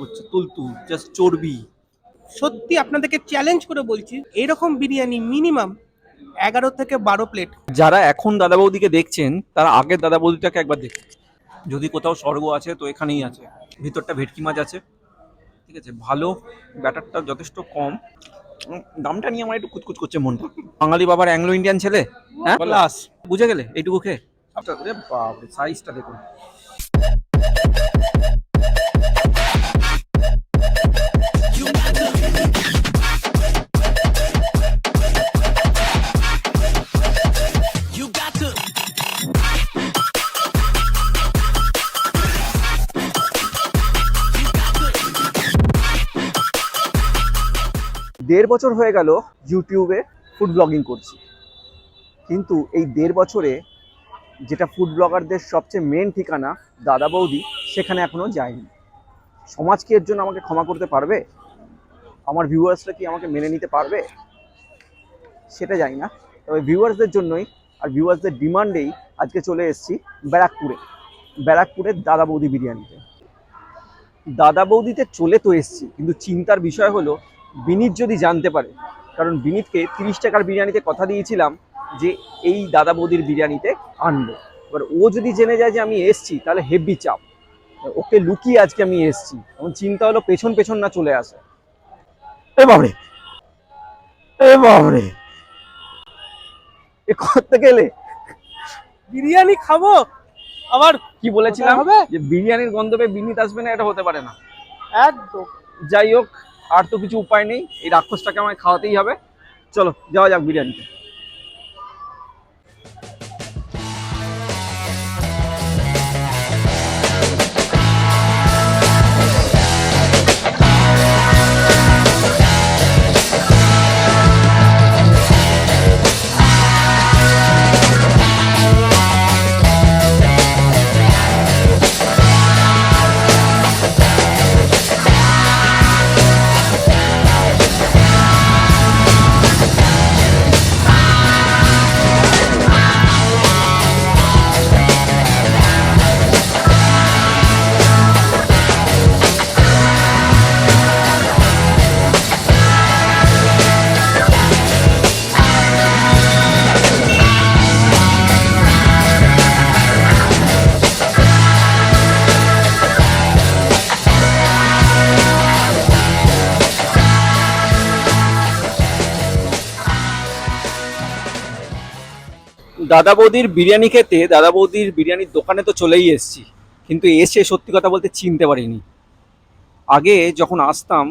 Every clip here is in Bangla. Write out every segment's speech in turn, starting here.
করছে তুলতুল জাস্ট চর্বি। সত্যি আপনাদেরকে চ্যালেঞ্জ করে বলছি এরকম বিরিয়ানি মিনিমাম এগারো থেকে বারো প্লেট যারা এখন দাদা বৌদিকে দেখছেন তারা আগের দাদা বৌদিটাকে একবার দেখুন যদি কোথাও স্বর্গ আছে তো এখানেই আছে। ভিতরটা ভেটকি মাছ আছে। ঠিক আছে ভালো ব্যাটারটা যথেষ্ট কম। দামটা নিয়ে আমার একটু কুচকুচ করছে মনটা। বাঙালি বাবার অ্যাংলো ইন্ডিয়ান ছেলে হ্যাঁ? প্লাস বুঝে গেলে এইটুকু খেয়ে। আচ্ছা বাপরে সাইজটা দেখুন। দেড় বছর হয়ে গেল ইউটিউবে ফুড ব্লগিং করছি। কিন্তু এই দেড় বছরে যেটা ফুড ব্লগারদের সবচেয়ে মেন ঠিকানা, দাদা বৌদি, সেখানে এখনও যায়নি। সমাজ কি এর জন্য আমাকে ক্ষমা করতে পারবে? আমার ভিউয়ার্সরা কি আমাকে মেনে নিতে পারবে? সেটা জানি না। তবে ভিউয়ার্সদের জন্যই আর ভিউয়ার্সদের ডিমান্ডেই আজকে চলে এসেছি ব্যারাকপুরে। ব্যারাকপুরের দাদা বৌদি বিরিয়ানিতে। দাদা বৌদিতে চলে তো এসেছি, কিন্তু চিন্তার বিষয় হলো বিনীত যদি জানতে পারে কারণ বিনীতকে তিরিশ টাকার বিরিয়ানিতে কথা দিয়েছিলাম যে এই দাদা বৌদির বিরিয়ানিতে আনব। এবার ও যদি জেনে যায় যে আমি এসছি তাহলে হেভি চাপ। ওকে লুকিয়ে আজকে আমি এসছি। এখন চিন্তা হলো পেছন পেছন না চলে আসে। এ বাবরে এ বাবরে এ করতে গেলে বিরিয়ানি খাব? আবার কি বলেছিলাম? যে বিরিয়ানির গন্ধ পেয়ে বিনীত আসবে না এটা হতে পারে না। একদম। যাই হোক আর তো কিছু উপায় নেই এই রাক্ষসটাকে আমায় খাওয়াতেই হবে। চলো যাওয়া যাক বিরিয়ানিতে। দাদা বৌদির বিরিয়ানি খেতে দাদা বৌদির বিরিয়ানির দোকানে তো চলেই এসেছি, কিন্তু এসে সত্যি কথা বলতে চিনতে পারিনি। আগে যখন আসতাম,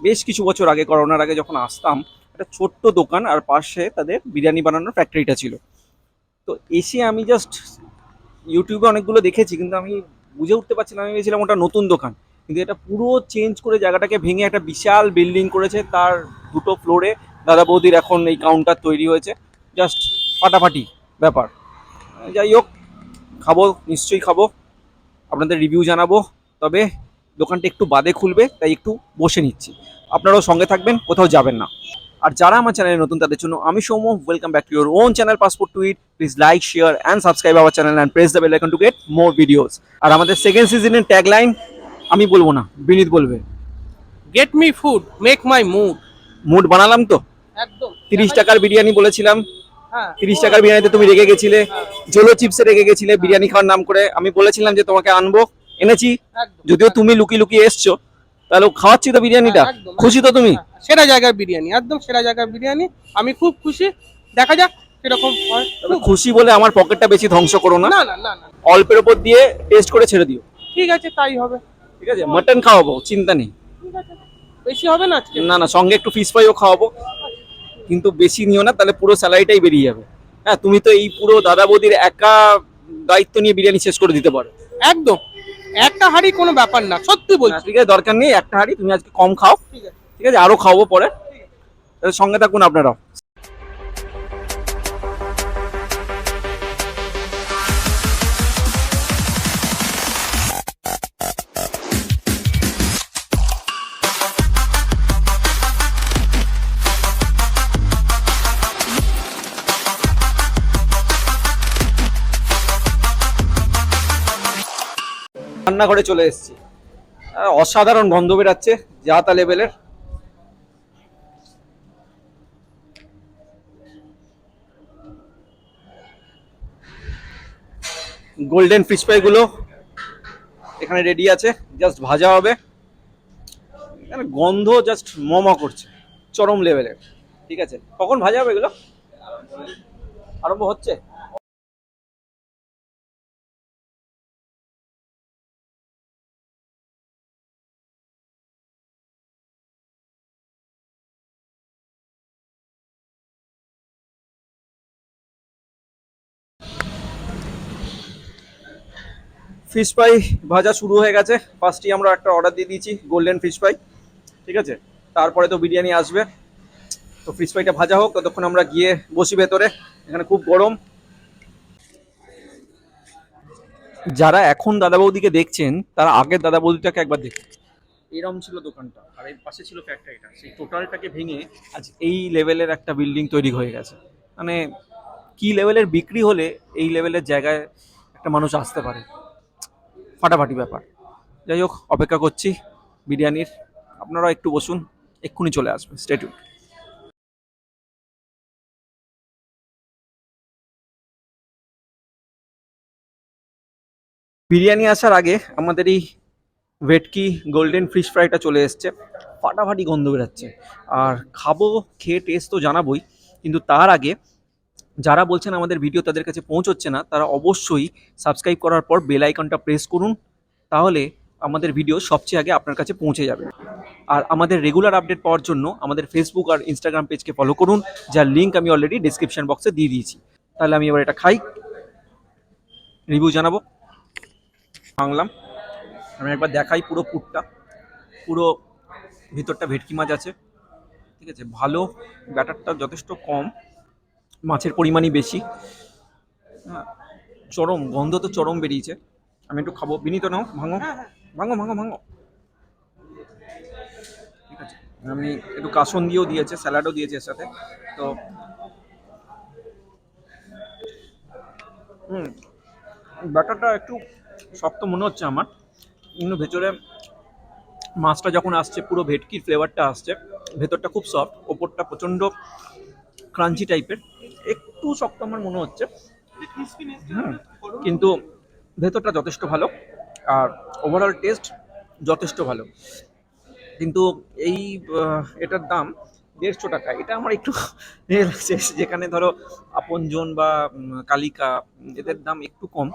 বেশ কিছু বছর আগে, করোনার আগে যখন আসতাম, একটা ছোট্ট দোকান আর পাশে তাদের বিরিয়ানি বানানোর ফ্যাক্টরিটা ছিল। তো এসে আমি জাস্ট ইউটিউবে অনেকগুলো দেখেছি, কিন্তু আমি বুঝে উঠতে পারছিলাম, আমি ভেবেছিলাম ওটা নতুন দোকান। কিন্তু এটা পুরো চেঞ্জ করে জায়গাটাকে ভেঙে একটা বিশাল বিল্ডিং করেছে, তার দুটো ফ্লোরে দাদা বৌদির এখন এই কাউন্টার তৈরি হয়েছে জাস্ট ফাটাফাটি। ব্যাপার। যাই হোক খাব নিশ্চয়ই খাব। আপনাদের রিভিউ জানাব। তবে দোকানটা একটু বাদে খুলবে তাই একটু বসে নিচ্ছি। আপনারাও সঙ্গে থাকবেন কোথাও যাবেন না। আর যারা আমার চ্যানেলে নতুন তাদের জন্য আমি Soumya welcome back to your own channel passport to eat please like share and subscribe our channel and press the bell icon to get more videos আর আমাদের সেকেন্ড সিজনের ট্যাগ লাইন আমি বলব না বিনীত বলবে। Get me food make my mood mood বানালাম তো? একদম। তিরিশ টাকার বিরিয়ানি বলেছিলাম। তিরিশ টাকার বিরিয়ানিতে তুমি রেগে গেছিলে জোলো চিপসে রেগে গেছিলে বিরিয়ানি খাওয়ার নাম করে। আমি বলেছিলাম যে তোমাকে আনব এনেছি। যদিও তুমি লুকিয়ে লুকিয়ে এসছো তাহলে খাওয়াচ্ছি তো বিরিয়ানিটা। হ্যাঁ, খুশি তো তুমি? হ্যাঁ, সেরা জায়গার বিরিয়ানি একদম সেরা জায়গার বিরিয়ানি। আমি খুব খুশি। দেখা যাক কীরকম হয়। খুশি বলে আমার পকেটটা বেশি ধ্বংস করো না। না না না না। অল্পের ওপর দিয়ে টেস্ট করে ছেড়ে দিও। ঠিক আছে তাই হবে। ঠিক আছে মাটন খাওয়াবো চিন্তা নেই। বেশি হবে না না না সঙ্গে একটু ফিশ ফ্রাইও খাওয়াবো। কিন্তু বেশি নিও না তাহলে পুরো স্যালারিটাই বেরিয়ে যাবে। হ্যাঁ তুমি তো এই পুরো দাদা বৌদির একা দায়িত্ব নিয়ে বিরিয়ানি শেষ করে দিতে পারো। একদম। একটা হাড়ি কোনো ব্যাপার না সত্যি বলছি। ঠিক আছে দরকার নেই একটা হাড়ি তুমি আজকে কম খাও। ঠিক আছে। আরও আরও খাওয়াবো পরে। তাহলে সঙ্গে থাকুন আপনারাও। রান্নাঘরে চলে এসেছি। অসাধারণ গন্ধ বেরাচ্ছে যা তা লেভেলের। গোল্ডেন ফিশ ফ্রাই গুলো এখানে রেডি আছে জাস্ট ভাজা হবে। এখানে গন্ধ জাস্ট মমা করছে, চরম লেভেলের ঠিক আছে? কখন ভাজা হবে এগুলো? আরম্ভ হচ্ছে? ফিশ ফ্রাই ভাজা শুরু হয়ে গেছে। ফার্স্টই আমরা একটা অর্ডার দিয়ে দিয়েছি গোল্ডেন ফিশ ফ্রাই ঠিক আছে? তারপরে তো বিরিয়ানি আসবে। তো ফিশ ফ্রাইটা ভাজা হোক, ততক্ষণ আমরা গিয়ে বসি ভেতরে। এখানে খুব গরম। যারা এখন দাদা বৌদিকে দেখছেন, তারা আগের দাদা বৌদিটাকে একবার দেখুন। এরম ছিল দোকানটা, আর এর পাশে ছিল ফ্যাক্টরিটা সেই টোটালটাকে ভেঙে আজ এই লেভেলের একটা বিল্ডিং তৈরি হয়ে গেছে। মানে কি লেভেলের বিক্রি হলে এই লেভেলের জায়গায় একটা মানুষ আসতে পারে? ফাটাফাটি ব্যাপার। যাই হোক, অপেক্ষা করছি বিরিয়ানির। আপনারাও একটু বসুন, এক্ষুনি চলে আসবে স্টেটিউড বিরিয়ানি আসার আগে আমাদের এই ভেটকি গোল্ডেন ফিশ ফ্রাইটা চলে এসছে। ফাটাফাটি গন্ধ বেরাচ্ছে। আর খাব, খেয়ে টেস্ট তো জানাবোই, কিন্তু তার আগে যারা বলছেন আমাদের ভিডিও তাদের কাছে পৌঁছচ্ছে না, তারা অবশ্যই সাবস্ক্রাইব করার পর বেল আইকনটা প্রেস করুন, তাহলে আমাদের ভিডিও সবচেয়ে আগে আপনার কাছে পৌঁছে যাবে। আর আমাদের রেগুলার আপডেট পাওয়ার জন্য আমাদের ফেসবুক আর ইনস্টাগ্রাম পেজকে ফলো করুন, যার লিঙ্ক আমি অলরেডি ডিসক্রিপশন বক্সে দিয়ে দিয়েছি। তাহলে আমি এবার এটা খাই। রিভিউ জানাব। বাংলাম আমি একবার দেখাই পুরো পুরটা। পুরো ভিতরটা ভেটকি মাছ আছে। ঠিক আছে, ভালো, ব্যাটারটা যথেষ্ট কম। মাছের পরিমাণই বেশি। হ্যাঁ, চরম গন্ধ তো চরম বেরিয়েছে। আমি একটু খাব। বিনীত নাও ভাঙো। ভাঙো ভাঙো ভাঙো। ঠিক আছে। আমি একটু কাসন দিয়েও দিয়েছে স্যালাডও দিয়েছে এর সাথে। তো হুম ব্যাটারটা একটু শক্ত মনে হচ্ছে আমার। কিন্তু ভেতরে মাছটা যখন আসছে পুরো ভেটকির ফ্লেভারটা আসছে ভেতরটা খুব সফট ওপরটা প্রচণ্ড ক্রাঞ্চি টাইপের। একটু শক্ত আমার মনে হচ্ছে। কিন্তু ভেতরটা যথেষ্ট ভালো আর ওভারঅল টেস্ট যথেষ্ট ভালো। কিন্তু এই এটার দাম দেড়শো টাকা। এটা আমার একটু লাগছে। যেখানে ধরো আপনজন বা কালিকা, এদের দাম একটু কম।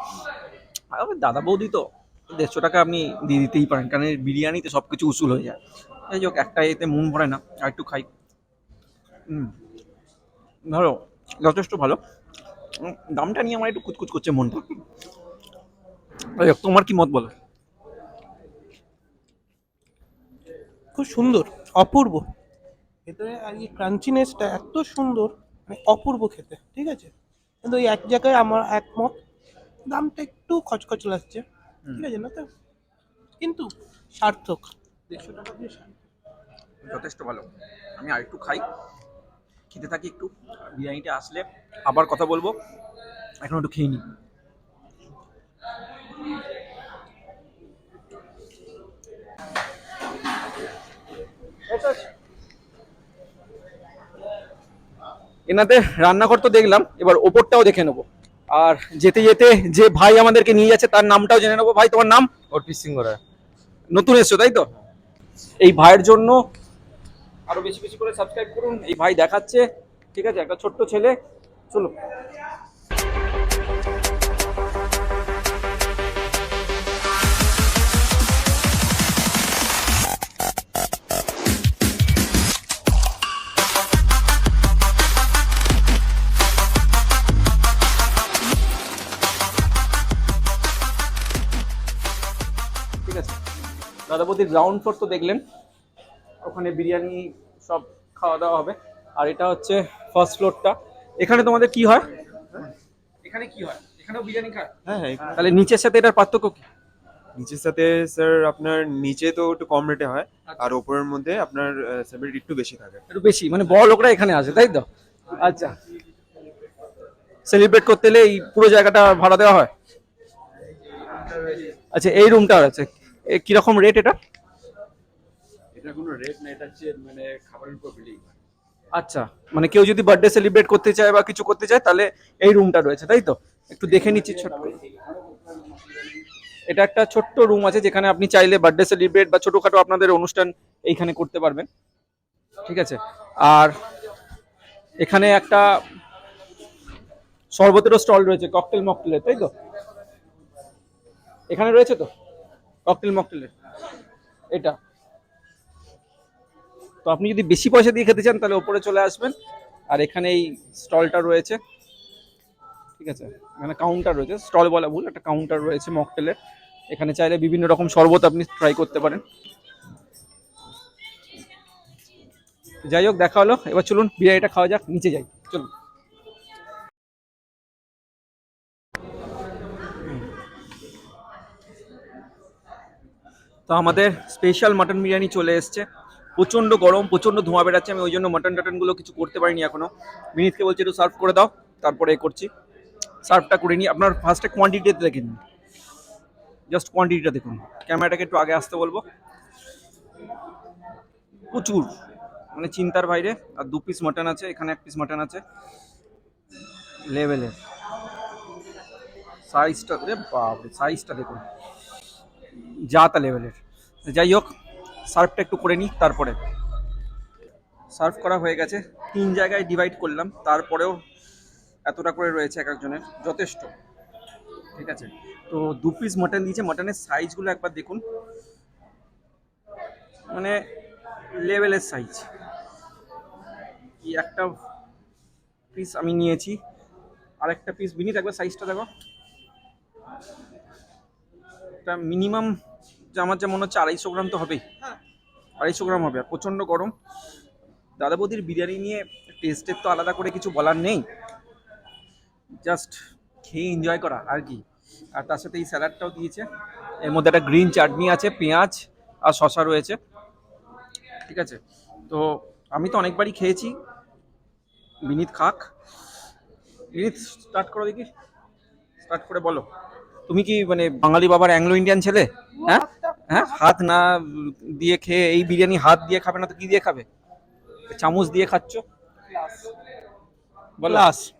দাদা বৌদি তো দেড়শো টাকা আপনি দিয়ে দিতেই পারেন। কারণ বিরিয়ানিতে সব কিছু উসুল হয়ে যায়। যাই হোক, একটা এতে মন ভরে না। আর একটু খাই। হুম। ধরো যথেষ্ট ভালো। দামটা নিয়ে আমার একটু কুচকুচ করছে মনটা। তোমার কি মত বলো? খুব সুন্দর অপূর্ব। ভেতরে আর এই ক্রাঞ্চিনেসটা এত সুন্দর মানে অপূর্ব খেতে ঠিক আছে? কিন্তু ওই এক জায়গায় আমার একমত দামটা একটু খচখচ লাগছে ঠিক আছে? না তো? কিন্তু সার্থক দেড়শো টাকা দিয়ে যথেষ্ট ভালো। আমি আর একটু খাই। খেতে থাকি একটু বিরিয়ানিটা আসলে আবার কথা বলব। এখন একটু খেয়ে নিই এনাতে রান্নাঘর তো দেখলাম এবার ওপরটাও দেখে নেব। আর যেতে যেতে যে ভাই আমাদেরকে নিয়ে যাচ্ছে তার নামটাও জেনে নেব। ভাই তোমার নাম? অর্পিত সিং নতুন এসছো তাই তো? এই ভাইয়ের জন্য আরও বেশি বেশি করে সাবস্ক্রাইব করুন। এই ভাই দেখাচ্ছে, ঠিক আছে? একটা ছোট্ট ছেলে। চলো ঠিক আছে? দাদা বৌদির গ্রাউন্ড ফ্লোর তো দেখলেন। ওখানে বিরিয়ানি সব খাওয়া দাওয়া হবে। আর এটা হচ্ছে ফার্স্ট ফ্লোরটা এখানে তোমাদের কি হয়? এখানে কি হয়? এখানেও বিরিয়ানি খায়? হ্যাঁ হ্যাঁ তাহলে নিচের সাথে এটার পার্থক্য কি? নিচের সাথে স্যার আপনার নিচে তো একটু কম রেটে হয় আর ওপরের মধ্যে আপনার স্যার একটু বেশি থাকে। একটু বেশি মানে বড় লোকরা এখানে আসে তাই তো? আচ্ছা। সেলিব্রেট করতে হলে এই পুরো জায়গাটা ভাড়া দেওয়া হয়? আচ্ছা এই রুমটা আছে। এ কীরকম রেট এটা? এটা কোনো রেট না, এটা হচ্ছে মানে খাবারের উপর বিলিং আচ্ছা মানে কেউ যদি বার্থডে সেলিব্রেট করতে চায় বা কিছু করতে চায়, তাহলে এই রুমটা রয়েছে, তাই তো? একটু দেখে নিচ্ছি ছোট্ট। এটা একটা ছোট্ট রুম আছে, যেখানে আপনি চাইলে বার্থডে সেলিব্রেট বা ছোটখাটো আপনাদের অনুষ্ঠান এইখানে করতে পারবেন। ঠিক আছে? আর এখানে একটা শরবতেরও স্টল রয়েছে ককটেল মকটেলের তাই তো? এখানে রয়েছে তো? ককটেল মকটেলের এটা। তো আপনি যদি বেশি পয়সা দিয়ে খেতে চান, তাহলে ওপরে চলে আসবেন। আর এখানে এই স্টলটা রয়েছে। ঠিক আছে? এখানে কাউন্টার রয়েছে। স্টল বলা ভুল, একটা কাউন্টার রয়েছে মকটেলের। এখানে চাইলে বিভিন্ন রকম শরবত আপনি ট্রাই করতে পারেন। যাই হোক, দেখা হলো। এবার চলুন, বিরিয়ানিটা খাওয়া যাক। নিচে যাই। চলুন। তো আমাদের স্পেশাল মাটন বিরিয়ানি চলে এসছে। প্রচণ্ড গরম প্রচণ্ড ধোঁয়া বেরাচ্ছে আমি ওই জন্য মাটন টাটনগুলো কিছু করতে পারিনি এখনও। বিনীতকে বলছি একটু সার্ভ করে দাও, তারপরে করছি। সার্ভটা করে নিই আপনার ফার্স্টে কোয়ান্টিটিতে দেখে নিন। জাস্ট কোয়ান্টিটিটা দেখুন, ক্যামেরাটাকে একটু আগে আসতে বলব। প্রচুর মানে চিন্তার বাইরে, আর দু পিস মাটন আছে, এখানে এক পিস মাটন আছে। লেভেলের সাইজটা রে বাপরে সাইজটা দেখুন। যা তা লেভেলের যাই হোক সার্ভটা একটু করে নিই, তারপরে। সার্ভ করা হয়ে গেছে। তিন জায়গায় ডিভাইড করলাম, তারপরেও এতটা করে রয়েছে এক একজনের, যথেষ্ট। ঠিক আছে? তো দু পিস মাটন দিয়েছে। মাটনের সাইজগুলো একবার দেখুন। মানে লেভেলের সাইজ একটা পিস আমি নিয়েছি। আরেকটা পিস বিনিত, একবার সাইজটা দেখো। একটা মিনিমাম আমার যা মনে হচ্ছে আড়াইশো গ্রাম তো হবেই। আড়াইশো গ্রাম হবে আর প্রচণ্ড গরম। দাদা বৌদির বিরিয়ানি নিয়ে টেস্টের তো আলাদা করে কিছু বলার নেই। জাস্ট খেয়ে এনজয় করা আর কি। আর তার সাথে এই স্যালাডটাও দিয়েছে। এর মধ্যে একটা গ্রিন চাটনি আছে পেঁয়াজ আর শশা রয়েছে। ঠিক আছে? তো আমি তো অনেকবারই খেয়েছি। বিনীত খাক। বিনীত স্টার্ট করো দেখি। স্টার্ট করে বলো। তুমি কি মানে বাঙালি বাবার অ্যাংলো ইন্ডিয়ান ছেলে হ্যাঁ? হ্যাঁ? হাত না দিয়ে খেয়ে এই বিরিয়ানি হাত দিয়ে খাবে না তো কি দিয়ে খাবে? চামচ দিয়ে খাচ্ছ?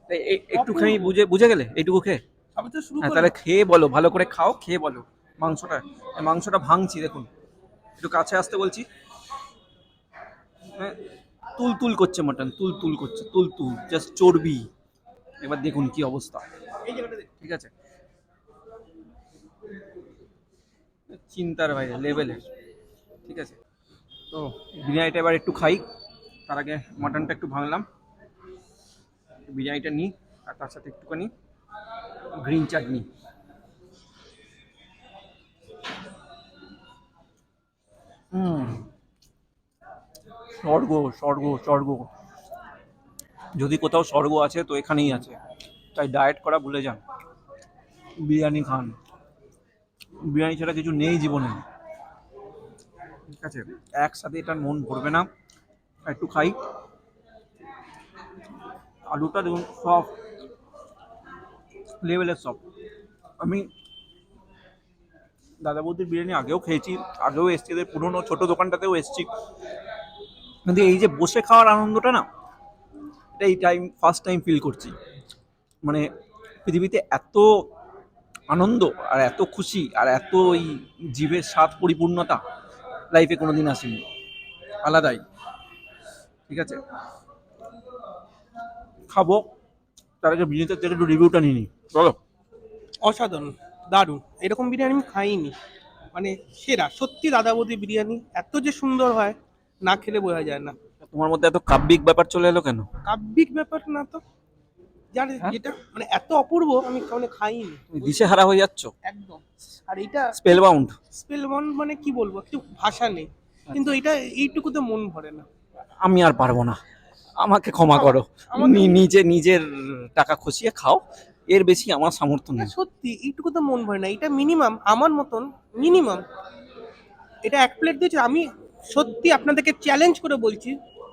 এ- একটুখানি বুঝে বুঝে গেলে এইটুকু খেয়ে? হ্যাঁ তাহলে খেয়ে বলো ভালো করে খাও খেয়ে বলো। মাংসটা মাংসটা ভাঙছি দেখুন। একটু কাছে আসতে বলছি। হ্যাঁ, তুল তুল করছে মাটন তুল তুল করছে তুল তুল জাস্ট চর্বি। এবার দেখুন কি অবস্থা। ঠিক আছে? চিন্তার বাইরে, লেভেলের। ঠিক আছে? তো বিরিয়ানিটা এবার একটু খাই। তার আগে মাটনটা একটু ভাঙলাম। বিরিয়ানিটা নিই, আর তার সাথে একটুখানি গ্রিন চাটনি। স্বর্গ স্বর্গ স্বর্গ। যদি কোথাও স্বর্গ আছে, তো এখানেই আছে। তাই ডায়েট করা ভুলে যান। বিরিয়ানি খান। বিরিয়ানি ছাড়া কিছু নেই জীবনে। ঠিক আছে? একসাথে এটার মন ভরবে না। একটু খাই। আলুটা দেখুন, সব লেভেলের সব। আমি দাদা বৌদির বিরিয়ানি আগেও খেয়েছি, আগেও এসছি, এদের পুরোনো ছোটো দোকানটাতেও এসছি। কিন্তু এই যে বসে খাওয়ার আনন্দটা না, এটা এই টাইম ফার্স্ট টাইম ফিল করছি। মানে পৃথিবীতে এত আনন্দ আর এত খুশি আর এত ওই জীবের স্বাদ পরিপূর্ণতা লাইফে কোনোদিন আসেনি। আলাদাই। ঠিক আছে? খাব। তার আগে বিজনেসের থেকে একটু রিভিউটা নিয়ে নিই। বলো অসাধারণ। দারুণ। এরকম বিরিয়ানি আমি খাইনি। মানে সেরা। সত্যি দাদা বৌদি বিরিয়ানি এত যে সুন্দর হয় না খেলে বোঝা যায় না। তোমার মধ্যে এত কাব্যিক ব্যাপার চলে এলো কেন? কাব্যিক ব্যাপার না তো। জানে হ্যাঁ? যেটা মানে এত অপূর্ব আমি মানে খাইনি। তুমি দিশে হারা হয়ে যাচ্ছ? একদম। আর এটা স্পেল বাউন্ড স্পেল মন মানে কি বলব একটু ভাষা নেই। কিন্তু এটা এইটুকুতে মন ভরে না। আমি আর পারব না। আমাকে ক্ষমা করো। নিজে নিজের টাকা খসিয়ে খাও। এর বেশি আমার সামর্থ্য নেই। সত্যি এইটুকু তো মন ভরে না। এটা মিনিমাম আমার মতন মিনিমাম এটা এক প্লেট দিয়েছে। আমি সত্যি আপনাদেরকে চ্যালেঞ্জ করে বলছি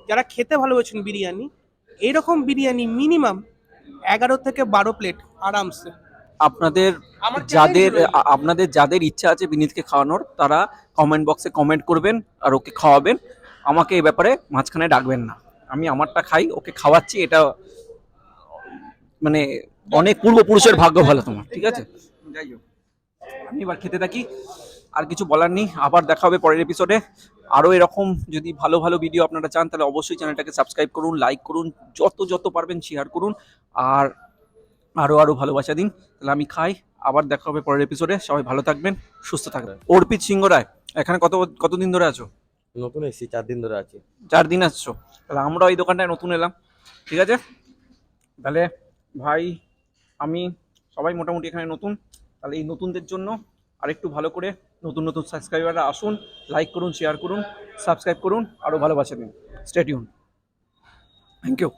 যারা খেতে ভালোবাসেন বিরিয়ানি এরকম বিরিয়ানি মিনিমাম এগারো থেকে বারো প্লেট আরামসে। আপনাদের যাদের আপনাদের যাদের ইচ্ছা আছে বিনীতকে খাওয়ানোর তারা কমেন্ট বক্সে কমেন্ট করবেন আর ওকে খাওয়াবেন। আমাকে এ ব্যাপারে মাঝখানে ডাকবেন না। আমি আমারটা খাই ওকে খাওয়াচ্ছি এটা মানে অনেক পূর্বপুরুষের ভাগ্য ভালো তোমার ঠিক আছে? যাই হোক আমি এবার খেতে থাকি আর কিছু বলার নেই আবার দেখা হবে পরের এপিসোডে আরও এরকম যদি ভালো ভালো ভিডিও আপনারা চান তাহলে অবশ্যই চ্যানেলটাকে সাবস্ক্রাইব করুন লাইক করুন যত যত পারবেন শেয়ার করুন। আর আরও আরও ভালোবাসা দিন। তাহলে আমি খাই আবার দেখা হবে পরের এপিসোডে সবাই ভালো থাকবেন সুস্থ থাকবেন। অর্পিত সিংহ রায় এখানে কত কতদিন ধরে আছো? নতুন এসেছি চার দিন ধরে আছি। চার দিন আসছো। তাহলে আমরা এই দোকানটায় নতুন এলাম। ঠিক আছে? তাহলে ভাই আমি সবাই মোটামুটি এখানে নতুন। তাহলে এই নতুনদের জন্য আরেকটু ভালো করে নতুন নতুন সাবস্ক্রাইবাররা আসুন লাইক করুন শেয়ার করুন সাবস্ক্রাইব করুন আরও ভালোবাসা দিন। স্টেডিউন থ্যাংক ইউ